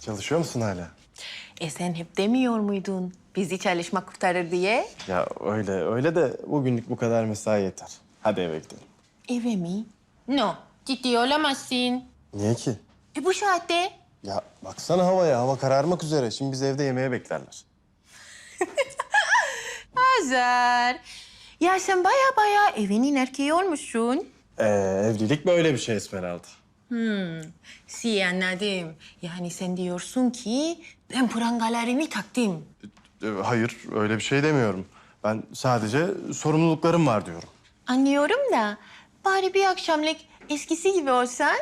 Çalışıyor musun hala? E sen hep demiyor muydun bizi çalışma kurtarır diye? Ya öyle öyle de bugünlük bu kadar mesai yeter. Hadi eve gidelim. Eve mi? No, ciddi olamazsın. Niye ki? E bu saatte? Ya baksana havaya. Hava kararmak üzere. Şimdi bizi evde yemeğe beklerler. Hazar. Ya sen baya baya evinin erkeği olmuşsun. Ee, evlilik böyle bir şey Esmeralda. Si anladım. Yani sen diyorsun ki ben prangalarını taktım. Ee, hayır öyle bir şey demiyorum. Ben sadece sorumluluklarım var diyorum. Anlıyorum da bari bir akşamlık eskisi gibi olsan.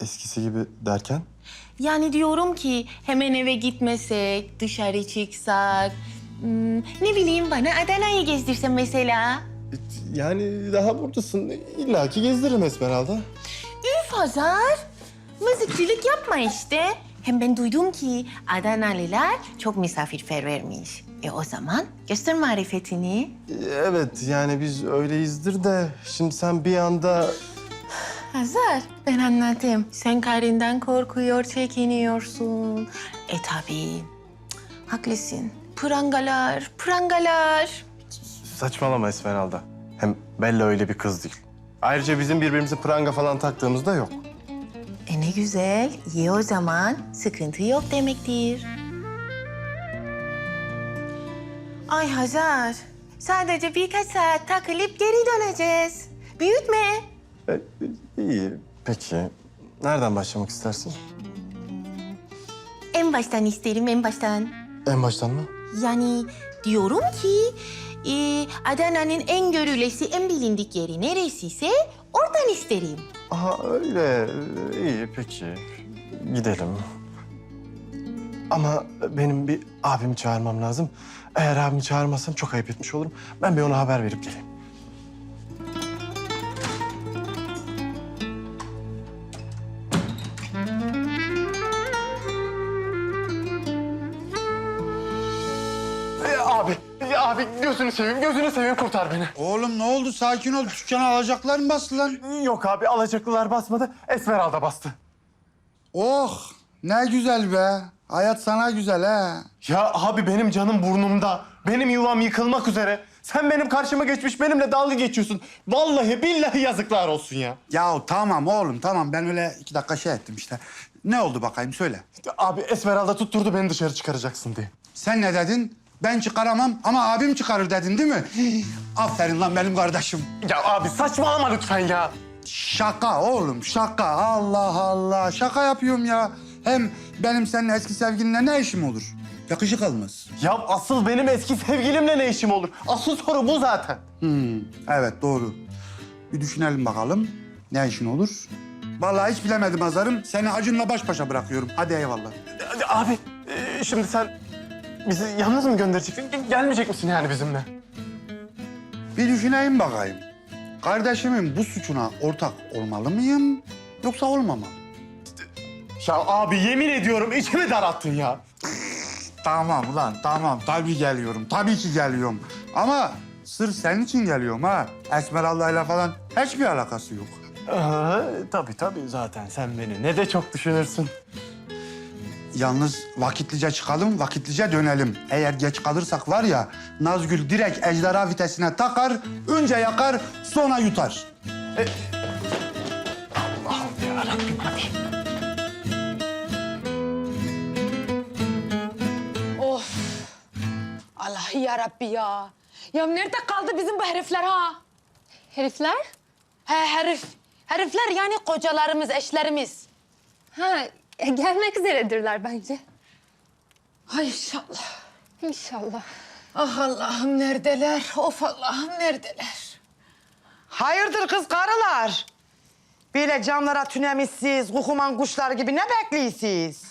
Eskisi gibi derken? Yani diyorum ki hemen eve gitmesek, dışarı çıksak. hmm, ne bileyim bana Adana'yı gezdirsen mesela. Yani daha buradasın. İlla ki gezdiririm Esmeralda. Üf Hazar. Mızıkçılık yapma işte. Hem ben duydum ki Adanalılar çok misafirpervermiş. E o zaman göster marifetini. Evet yani biz öyleyizdir de şimdi sen bir anda... Hazar, ben anladım. Sen karından korkuyor, çekiniyorsun. E tabii. Haklısın. Prangalar, prangalar. Saçmalama Esmeralda. Hem Bella öyle bir kız değil. Ayrıca bizim birbirimize pranga falan taktığımız da yok. E ne güzel. İyi o zaman. Sıkıntı yok demektir. Ay Hazar. Sadece birkaç saat takılıp geri döneceğiz. Büyütme. E, iyi, peki. Nereden başlamak istersin? En baştan isterim, en baştan. En baştan mı? Yani diyorum ki e, Adana'nın en görülesi, en bilindik yeri neresiyse oradan isterim. Aha öyle. İyi, peki. Gidelim. Ama benim bir abimi çağırmam lazım. Eğer abimi çağırmazsam çok ayıp etmiş olurum. Ben bir ona haber verip geleyim. Abi gözünü seveyim, gözünü seveyim kurtar beni. Oğlum ne oldu? Sakin ol. Dükkana alacaklar mı bastı lan? Yok abi, alacaklılar basmadı, Esmeralda bastı. Oh ne güzel be. Hayat sana güzel ha. Ya abi benim canım burnumda. Benim yuvam yıkılmak üzere. Sen benim karşıma geçmiş benimle dalga geçiyorsun. Vallahi billahi yazıklar olsun ya. Ya tamam oğlum tamam ben öyle iki dakika şey ettim işte. Ne oldu bakayım söyle. Abi Esmeralda tutturdu beni dışarı çıkaracaksın diye. Sen ne dedin? Ben çıkaramam ama abim çıkarır dedin değil mi? Aferin lan benim kardeşim. Ya abi saçmalama lütfen ya. Şaka oğlum şaka. Allah Allah şaka yapıyorum ya. Hem benim senin eski sevgilinle ne işim olur? Yakışık almaz. Ya asıl benim eski sevgilimle ne işim olur? Asıl soru bu zaten. Hmm, evet doğru. Bir düşünelim bakalım. Ne işin olur? Vallahi hiç bilemedim Azar'ım. Seni Acun'la baş başa bırakıyorum. Hadi eyvallah. Abi e, şimdi sen bizi yalnız mı göndereceksin? Gelmeyecek misin yani bizimle? Bir düşüneyim bakayım. Kardeşimin bu suçuna ortak olmalı mıyım yoksa olmamalı? Ya abi yemin ediyorum içimi daralttın ya. Tamam ulan tamam. Tabii geliyorum. Tabii ki geliyorum. Ama sırf senin için geliyorum ha. Esmeralda'yla falan hiçbir alakası yok. Aha, tabii tabii zaten sen beni ne de çok düşünürsün. Yalnız vakitlice çıkalım, vakitlice dönelim. Eğer geç kalırsak var ya, Nazgül direkt ejderha vitesine takar, önce yakar, sonra yutar. Allah'ım yarabbim hadi. Of. Allah ya Rabbi ya. Ya nerede kaldı bizim bu herifler ha? Herifler? He herif. Herifler yani kocalarımız, eşlerimiz. Ha, e, gelmek üzeredirler bence. Ay inşallah. İnşallah. Ah Allah'ım neredeler? Of Allah'ım neredeler? Hayırdır kız karılar? Böyle camlara tünemişsiniz, kukuman kuşlar gibi ne bekliyorsunuz?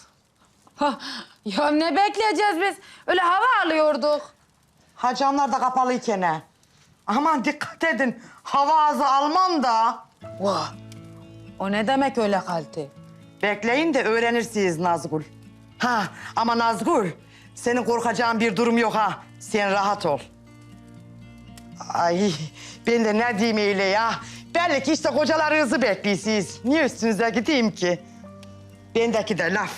Ha, ya ne bekleyeceğiz biz? Öyle hava alıyorduk. Ha camlar da kapalıyken ha. Aman dikkat edin, hava ağzı almam da. Vah. O ne demek öyle kaldı? Bekleyin de öğrenirsiniz Nazgul. Ha ama Nazgul, senin korkacağın bir durum yok ha. Sen rahat ol. Ay ben de ne diyeyim öyle ya. Belli ki işte kocalarınızı bekliyorsunuz. Niye üstünüze gideyim ki? Bendeki de laf.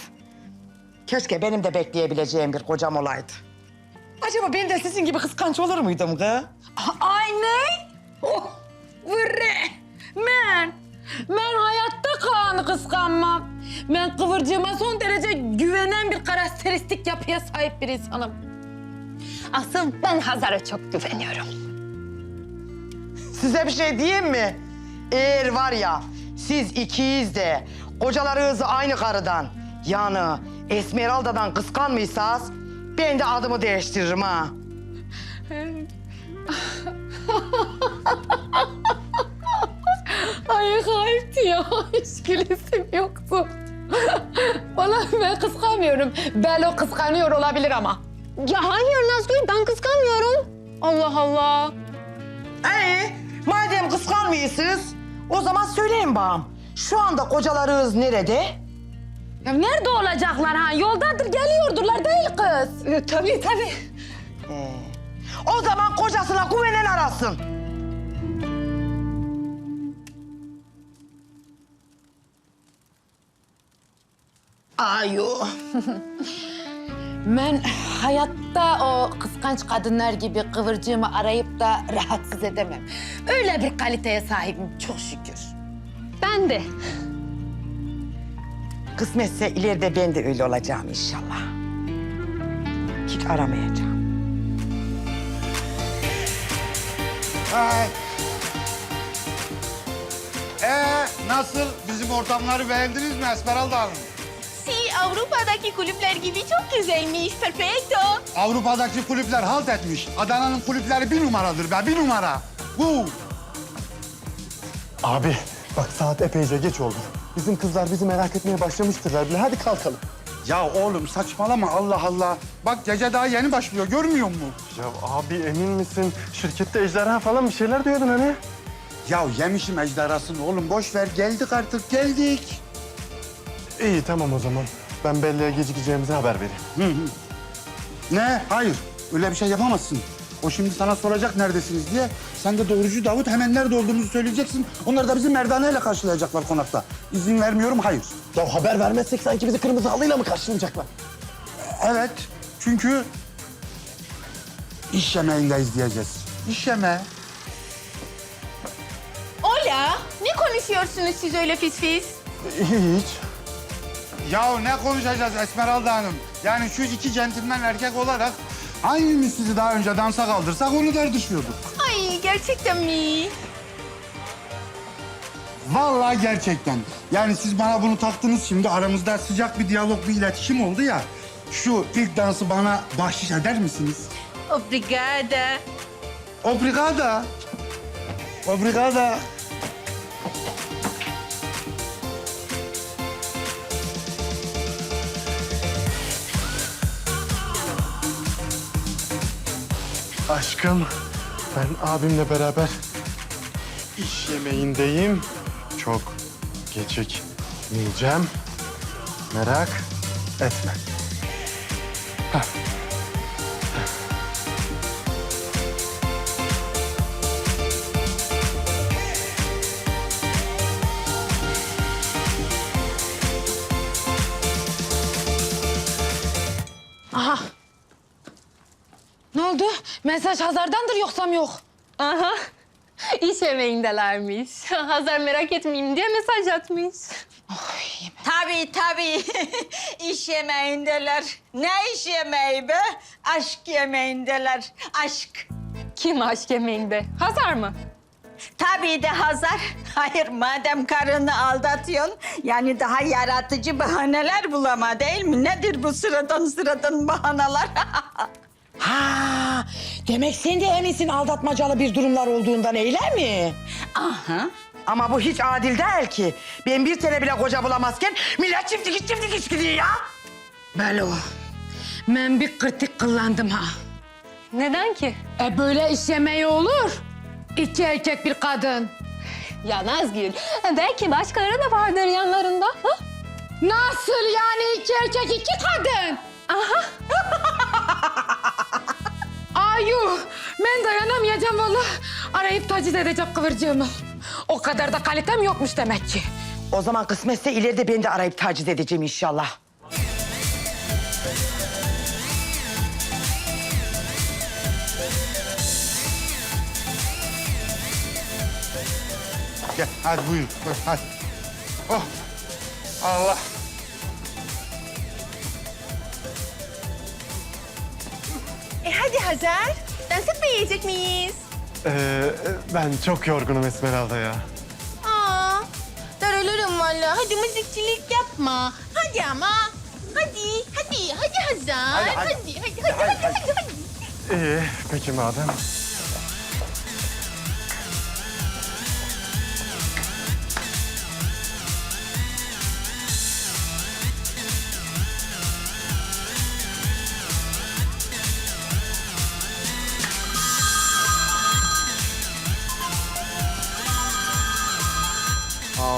Keşke benim de bekleyebileceğim bir kocam olaydı. Acaba ben de sizin gibi kıskanç olur muydum kız? Ay ne? Oh, vırre. Ben, ben hayatta Kaan'ı kıskanmam. Ben kıvırcığıma son derece güvenen bir karakteristik yapıya sahip bir insanım. Asıl ben Hazar'a çok güveniyorum. Size bir şey diyeyim mi? Eğer var ya siz ikiyiz de kocalarınızı aynı karıdan yani Esmeralda'dan kıskanmıysanız ben de adımı değiştiririm ha. Ay hayır ya, hiç gülesim yoktu. Vallahi ben kıskanmıyorum. Belo kıskanıyor olabilir ama. Ya hayır Nazgül ben kıskanmıyorum. Allah Allah. Ee, madem kıskanmıyorsunuz o zaman söyleyin bana. Şu anda kocalarınız nerede? Ya nerede olacaklar ha? Yoldadır, geliyordurlar değil kız. Ee, tabii tabii. Ee, o zaman kocasına güvenen arasın. Ayo. ben hayatta o kıskanç kadınlar gibi kıvırcığımı arayıp da rahatsız edemem. Öyle bir kaliteye sahibim çok şükür. Ben de. Kısmetse ileride ben de öyle olacağım inşallah. Hiç aramayacağım. Hey. Ee, nasıl? Bizim ortamları beğendiniz mi Esmeralda Hanım? Avrupa'daki kulüpler gibi çok güzelmiş. Perfecto. Avrupa'daki kulüpler halt etmiş. Adana'nın kulüpleri bir numaradır be, bir numara. Bu. Abi bak saat epeyce geç oldu. Bizim kızlar bizi merak etmeye başlamıştırlar bile. Hadi kalkalım. Ya oğlum saçmalama Allah Allah. Bak gece daha yeni başlıyor, görmüyor musun? Ya abi emin misin? Şirkette ejderha falan bir şeyler diyordun hani. Ya yemişim ejderhasını oğlum, boş ver. Geldik artık, geldik. İyi tamam o zaman. Ben Belle'ye gecikeceğimizi haber vereyim. Ne? Hayır, öyle bir şey yapamazsın. O şimdi sana soracak neredesiniz diye. Sen de doğrucu Davut hemen nerede olduğumuzu söyleyeceksin. Onlar da bizi merdaneyle karşılayacaklar konakta. İzin vermiyorum, hayır. Ya haber vermezsek sanki bizi kırmızı halıyla mı karşılayacaklar? Evet, çünkü iş yemeğindeyiz diyeceğiz. İş yemeği. Hola. Ne konuşuyorsunuz siz öyle fis fis? Hiç. Ya ne konuşacağız Esmeralda Hanım? Yani şu iki centilmen erkek olarak hangimiz sizi daha önce dansa kaldırsak onu tartışıyorduk. Ay gerçekten mi? Vallahi gerçekten. Yani siz bana bunu taktınız şimdi aramızda sıcak bir diyalog, bir iletişim oldu ya. Şu ilk dansı bana bahşiş eder misiniz? Obrigada. Obrigada. Obrigada. Aşkım ben abimle beraber iş yemeğindeyim. Çok gecikmeyeceğim. Merak etme. Aha. Oldu? Mesaj Hazar'dandır yoksam yok. Aha. İş yemeğindelermiş. Hazar merak etmeyeyim diye mesaj atmış. Tabii tabii. iş yemeğindeler. Ne iş yemeği be? Aşk yemeğindeler. Aşk. Kim aşk yemeğinde? Hazar mı? Tabii de Hazar. Hayır madem karını aldatıyorsun yani daha yaratıcı bahaneler bulama değil mi? Nedir bu sıradan sıradan bahaneler? Ha, demek sen de eminsin aldatmacalı bir durumlar olduğundan öyle mi? Aha. Ama bu hiç adil değil ki. Ben bir tane bile koca bulamazken millet çiftlik çiftlik iç gidiyor ya. Belo. Ben bir kritik kullandım ha. Neden ki? E böyle iş yemeği olur. İki erkek bir kadın. Ya Nazgül, belki başkaları da vardır yanlarında. Ha? Nasıl yani iki erkek iki kadın? Aha. Ayu ben dayanamayacağım vallahi. Arayıp taciz edeceğim kıvırcığımı. O kadar da kalitem yokmuş demek ki. O zaman kısmetse ileride ben de arayıp taciz edeceğim inşallah. Gel hadi. Buyur, Hadi. Oh. Allah. E hadi Hazar. Dans etmeyecek miyiz? Ee, ben çok yorgunum Esmeralda ya. Aa, daralırım valla. Hadi müzikçilik yapma. Hadi ama. Hadi, hadi, hadi Hazar. Hadi, hadi. hadi, hadi, hadi, hadi, hadi, hadi. İyi, peki madem.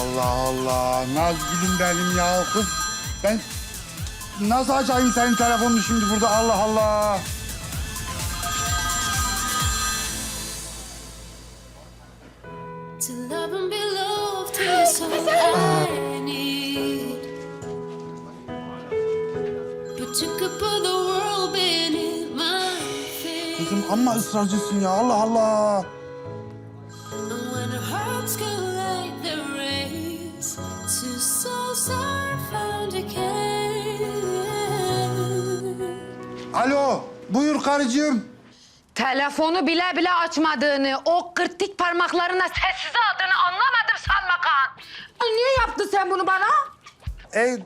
Allah Allah. Nazgül'üm benim ya kız. Ben nasıl açayım senin telefonunu şimdi burada Allah Allah. To love and be loved is all I need. But you could put the world beneath my feet. Kızım amma ısrarcısın ya Allah Allah. Karıcığım. Telefonu bile bile açmadığını, o kırtık parmaklarına sessiz aldığını anlamadım Salma Kağan. Ay, Niye yaptın sen bunu bana? E,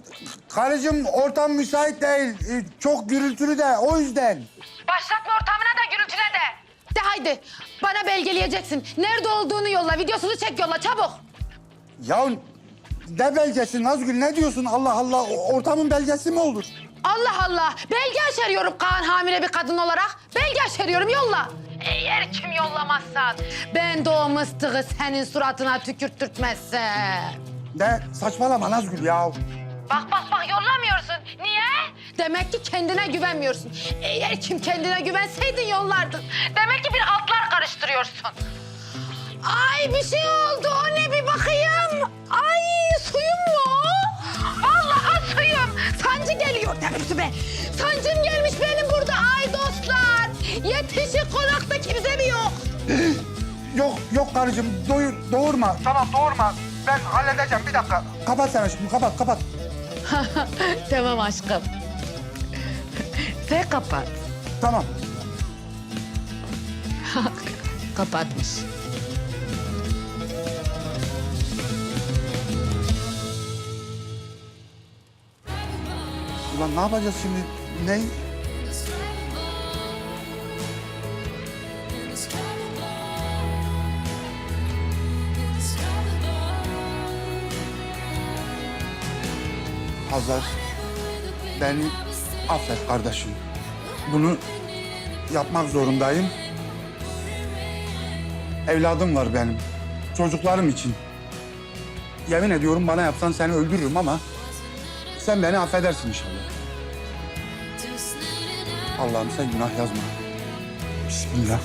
karıcığım ortam müsait değil. E, çok gürültülü de o yüzden. Başlatma ortamına da gürültüne de. De haydi bana belgeleyeceksin. Nerede olduğunu yolla, videosunu çek yolla çabuk. Ya ne belgesi Nazgül ne diyorsun Allah Allah ortamın belgesi mi olur? Allah Allah. Belge aşeriyorum Kaan hamile bir kadın olarak. Belge aşeriyorum yolla. Eğer kim yollamazsan ben de o mıstığı senin suratına tükürtürtmezsem. De saçmalama Nazgül ya. Bak bak bak yollamıyorsun. Niye? Demek ki kendine güvenmiyorsun. Eğer kim kendine güvenseydin yollardın. Demek ki bir altlar karıştırıyorsun. Ay bir şey oldu. O ne bir bakayım. Geliyor demek be. Sancım gelmiş benim burada. Ay dostlar. Yetişin konakta kimse mi yok? Yok yok karıcığım doyur, doğurma. Tamam doğurma. Ben halledeceğim bir dakika. Kapat sen şimdi kapat kapat. tamam aşkım. Sen kapat. Tamam. Kapatmış. Ulan ne yapacağız şimdi? Ne? Hazar, beni affet kardeşim. Bunu yapmak zorundayım. Evladım var benim. Çocuklarım için. Yemin ediyorum bana yapsan seni öldürürüm ama sen beni affedersin inşallah. Allah'ım sen günah yazma. Bismillah.